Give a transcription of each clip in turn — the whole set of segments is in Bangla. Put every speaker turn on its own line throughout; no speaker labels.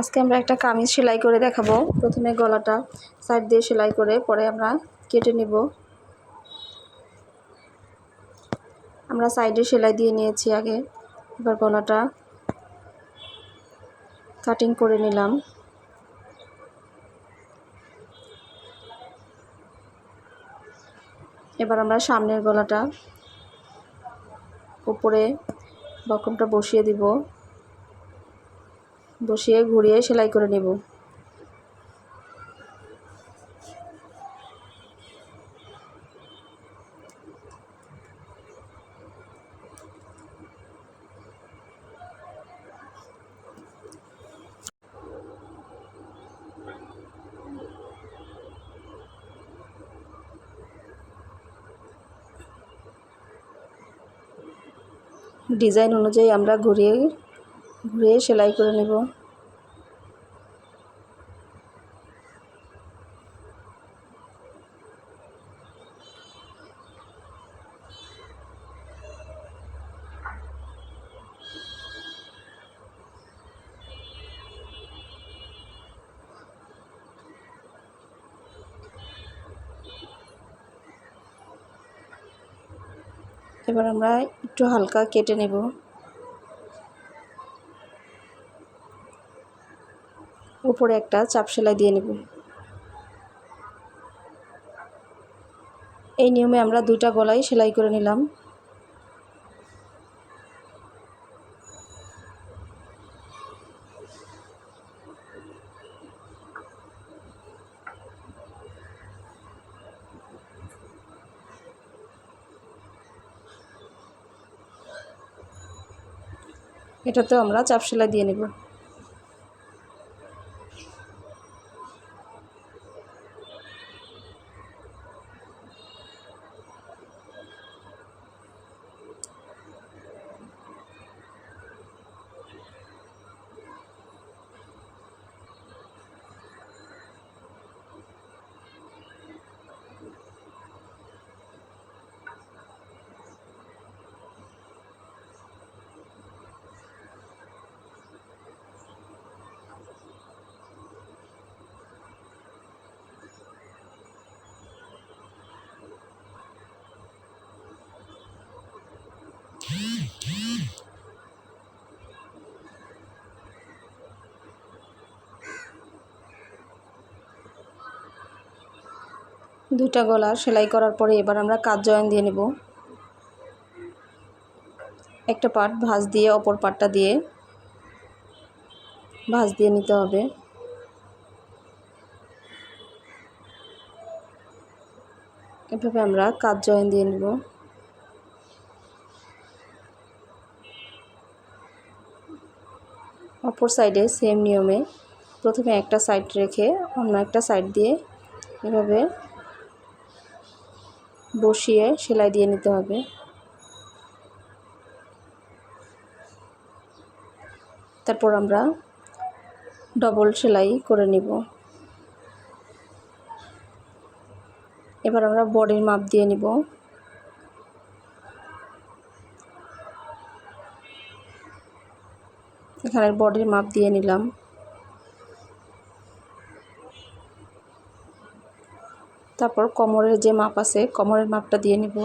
আজকে আমরা একটা কামিজ সেলাই করে দেখাবো। প্রথমে গলাটা সাইড দিয়ে সেলাই করে পরে আমরা কেটে নিব। আমরা সাইডে সেলাই দিয়ে নিয়েছি আগে। এবার গলাটা কাটিং করে নিলাম। এবার আমরা সামনের গলাটা উপরে বকমটা বসিয়ে দিব। বসিয়ে ঘুরিয়ে সেলাই করে নেব। ডিজাইন অনুযায়ী আমরা ঘুরিয়ে ঘুরিয়ে সেলাই করে নেব। এবার আমরা একটু হালকা কেটে নেব। উপরে একটা চাপ সেলাই দিয়ে নেব। এই নিয়মে আমরা দুইটা গলায় সেলাই করে নিলাম। এটাতেও আমরা চাপ সেলাই দিয়ে নেব। দুইটা গলা সেলাই করার পরে এবার আমরা কাজ জয়েন দিয়ে নেব। একটা পার্ট ভাঁজ দিয়ে, অপর পার্টটা দিয়ে ভাঁজ দিয়ে নিতে হবে। এভাবে আমরা কাজ জয়েন দিয়ে নেব। অপর সাইডে সেম নিয়মে প্রথমে একটা সাইড রেখে অন্য একটা সাইড দিয়ে এভাবে বসিয়ে সেলাই দিয়ে নিতে হবে। তারপর আমরা ডবল সেলাই করে নিব। এবার আমরা বডির মাপ দিয়ে নিব। এখানে বডির মাপ দিয়ে নিলাম। তারপর কোমরের যে মাপ আছে, কোমরের মাপটা দিয়ে নিব।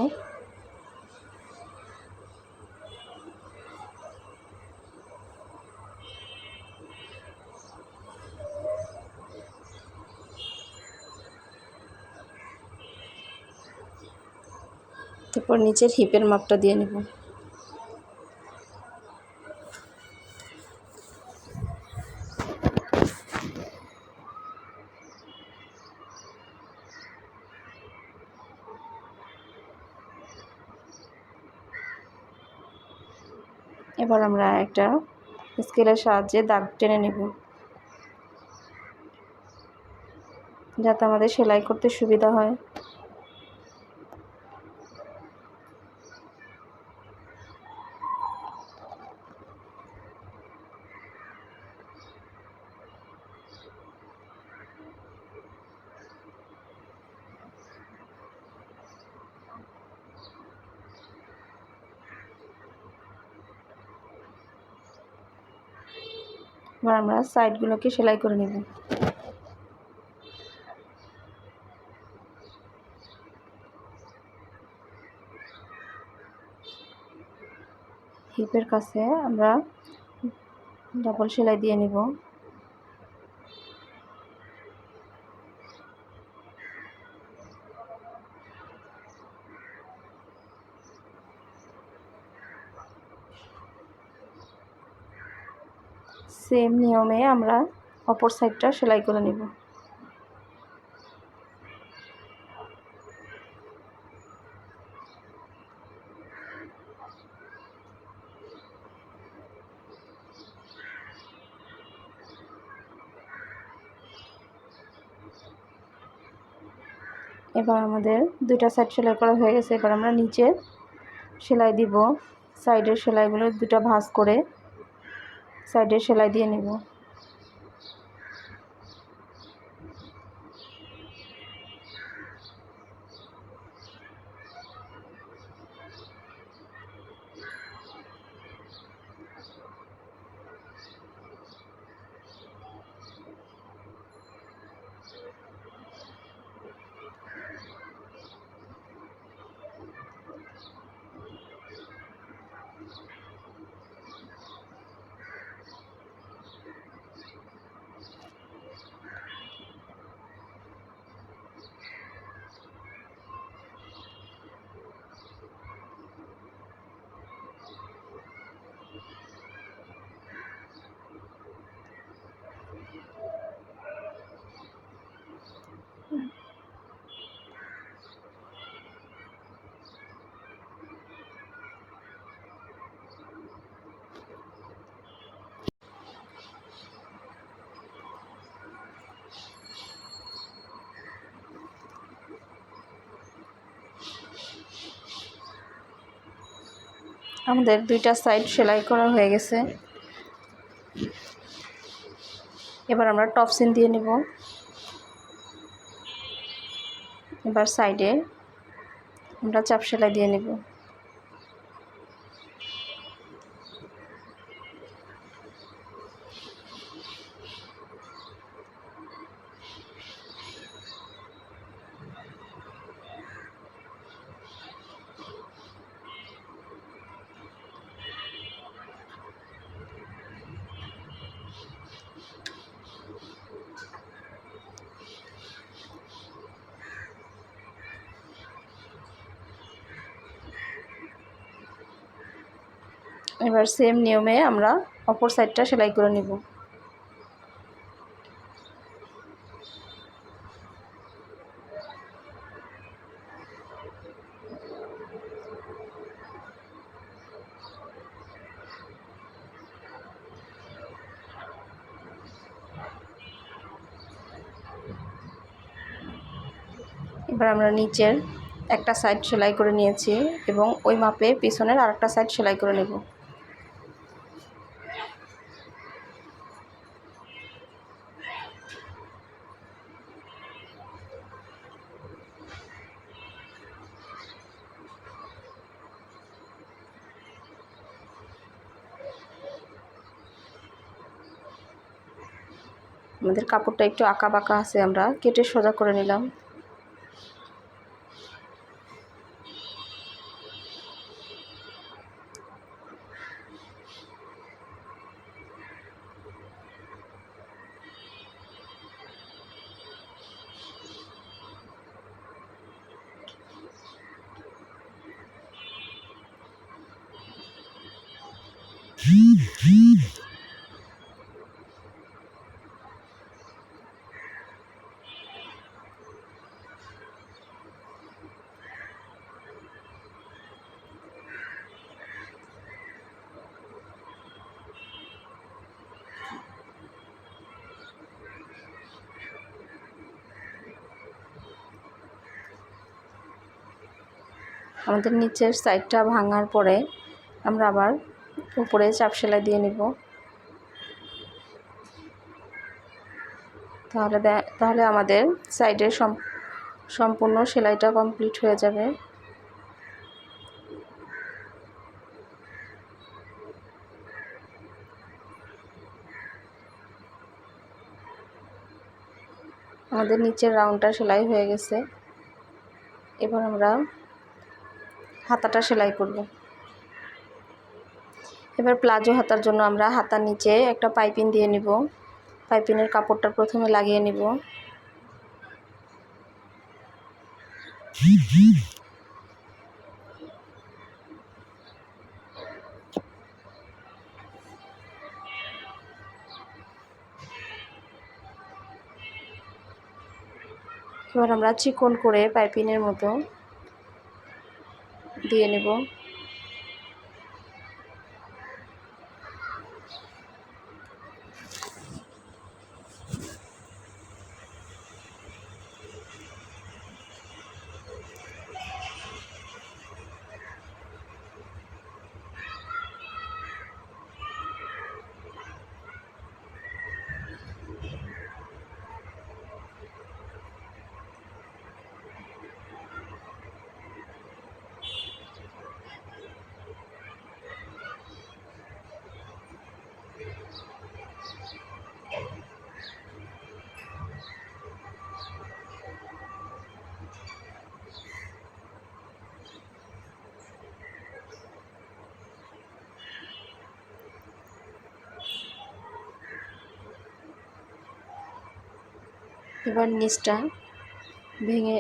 তারপর নিচের হিপের মাপটা দিয়ে নেব। এবার আমরা একটা স্কেলের সাহায্যে দাগ টেনে নেব। যাতে আমাদের সেলাই করতে সুবিধা হয়। এবার আমরা সাইডগুলোকে সেলাই করে নেব। হিপের কাছে আমরা ডাবল সেলাই দিয়ে নিব। সেম নিয়মে আমরা অপর সাইডটা সেলাই করে নিব। এবার আমাদের দুইটা সাইড সেলাই করা হয়ে গেছে। এবার আমরা নিচে সেলাই দিব। সাইডের সেলাইগুলো দুটা ভাঁজ করে সাইডে সেলাই দিয়ে নিব। আমাদের দুইটা সাইড সেলাই করা হয়ে গেছে। এবার আমরা টপ সিন দিয়ে নেব। এবার সাইডে আমরা চাপ সেলাই দিয়ে নেব। এবার সেম নিয়মে আমরা অপর সাইডটা সেলাই করে নিব। এবার আমরা নিচের একটা সাইড সেলাই করে নিয়েছি এবং ওই মাপে পিছনের আরেকটা সাইড সেলাই করে নেব। আমাদের কাপড়টা একটু আঁকা বাঁকা আছে আমরা কেটে সোজা করে নিলাম। আমাদের নিচের সাইডটা ভাঙার পরে আমরা আবার উপরে চাপ সেলাই দিয়ে নিব। তাহলে তাহলে আমাদের সাইডের সম্পূর্ণ সেলাইটা কমপ্লিট হয়ে যাবে। আমাদের নিচের রাউন্ডটা সেলাই হয়ে গেছে। এবার আমরা হাতাটা সেলাই করব। এবার প্লাজো হাতার জন্য আমরা হাতার নিচে একটা পাইপিং দিয়ে নিব। পাইপিনের কাপড়টা প্রথমে লাগিয়ে নিব। এবার আমরা চিকন করে পাইপিনের মতো দিয়ে নেব। এবার নিচটা ভেঙে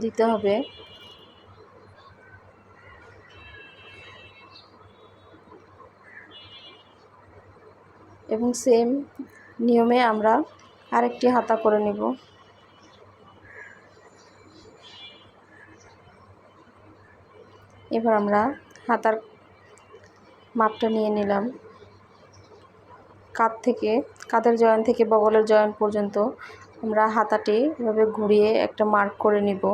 দিতে হবে। এবং সেম নিয়মে আমরা আরেকটি হাতা করে নেব। এবার আমরা হাতার মাপটা নিয়ে নিলাম। কাঁধ থেকে, কাঁধের জয়েন থেকে বগলের জয়েন পর্যন্ত আমরা হাতাটি এভাবে ঘুরিয়ে একটা মার্ক করে নিব।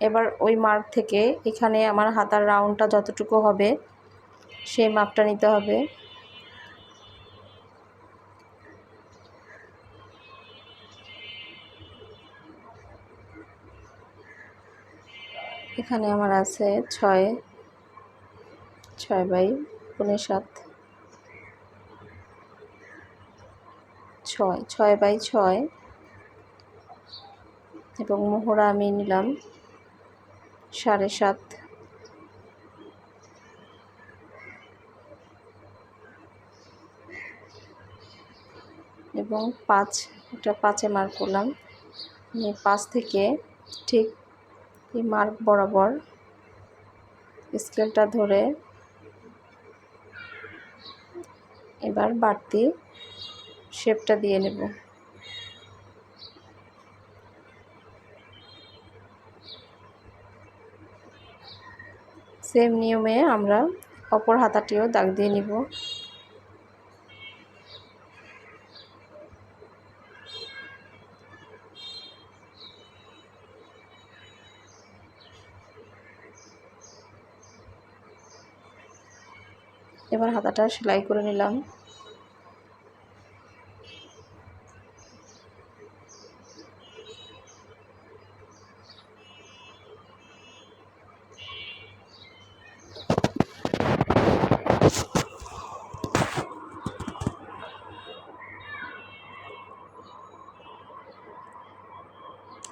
এবার ওই মার্ক থেকে এখানে আমার হাতার রাউন্ডটা যতটুকু হবে, সেই মাপটা নিতে হবে। এখানে আমার আছে ছয় ছয় বাই পনেরো সাত। ছয় ছয় বাই ছয়। এবং মোহরা আমি নিলাম সাড়ে সাত। এবং পাঁচ, এটা পাঁচে মার্ক করলাম। পাঁচ থেকে ঠিক এই মার্ক বরাবর? স্কেলটা ধরে এবার বাড়তি শেপটা দিয়ে নেব। সেম নিয়মে আমরা অপর হাতাটিও দাগ দিয়ে নিব এবার হাতাটা সেলাই করে নিলাম।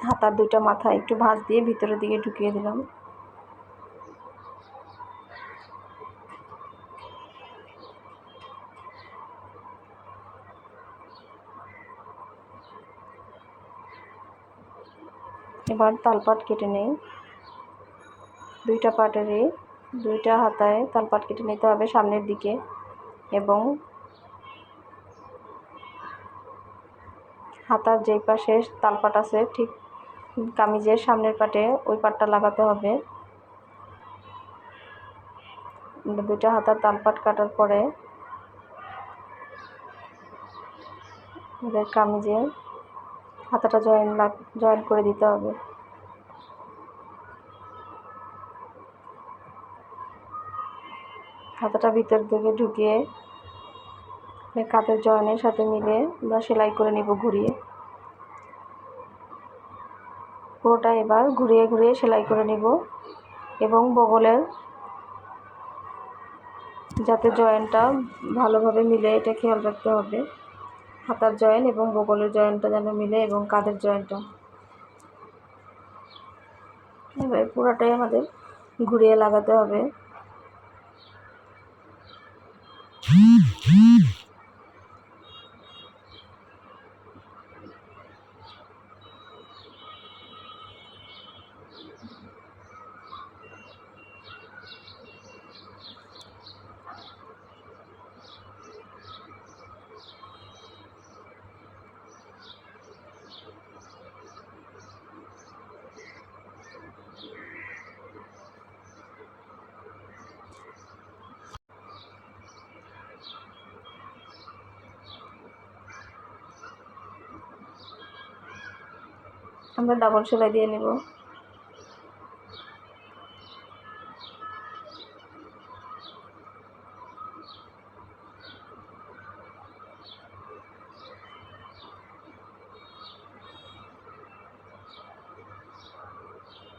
হাতার দুইটা মাথা একটু ভাঁজ দিয়ে ভিতরের দিকে ঢুকিয়ে দিলাম। এবার তালপাট কেটে নেই। দুইটা পাটেরই, দুইটা হাতায় তালপাট কেটে নিতে হবে সামনের দিকে এবং হাতার যেই পাশে তালপাট আছে, ঠিক কামিজের সামনের পাটে ওই পাটটা লাগাতে হবে। দুইটা হাতার তালপাট কাটার পরে কামিজে হাতাটা জয়েন লাগ জয়েন করে দিতে হবে। হাতাটা ভিতর দিকে ঢুকিয়ে কাঁধের জয়েনের সাথে মিলে আমরা সেলাই করে নিব ঘুরিয়ে। পুরোটা এবার ঘুরিয়ে ঘুরিয়ে সেলাই করে নিব এবং বগলের যাতে জয়েন্টটা ভালোভাবে মিলে, এটা খেয়াল রাখতে হবে। হাতার জয়েন এবং বগলের জয়েনটা যেন মিলে এবং কাঁধের জয়েন্টটা এবার পুরোটাই আমাদের ঘুরিয়ে লাগাতে হবে। আমরা ডাবল সেলাই দিয়ে নেব।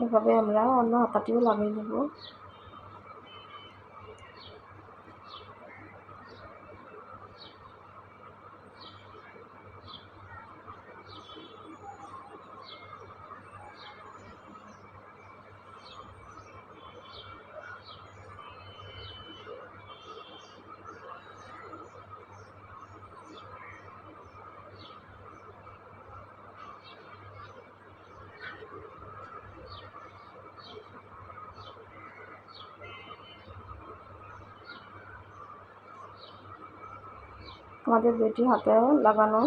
এভাবে আমরা অন্য হাতাটিও লাগিয়ে নেব। আমাদের বেটি হাতে লাগানো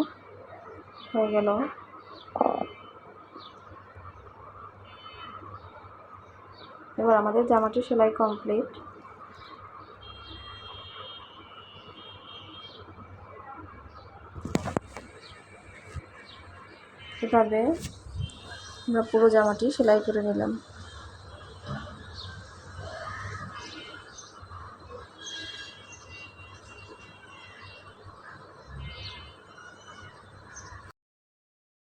হয়ে গেল। এবার আমাদের জামাটি সেলাই কমপ্লিট। এভাবে আমরা পুরো জামাটি সেলাই করে নিলাম।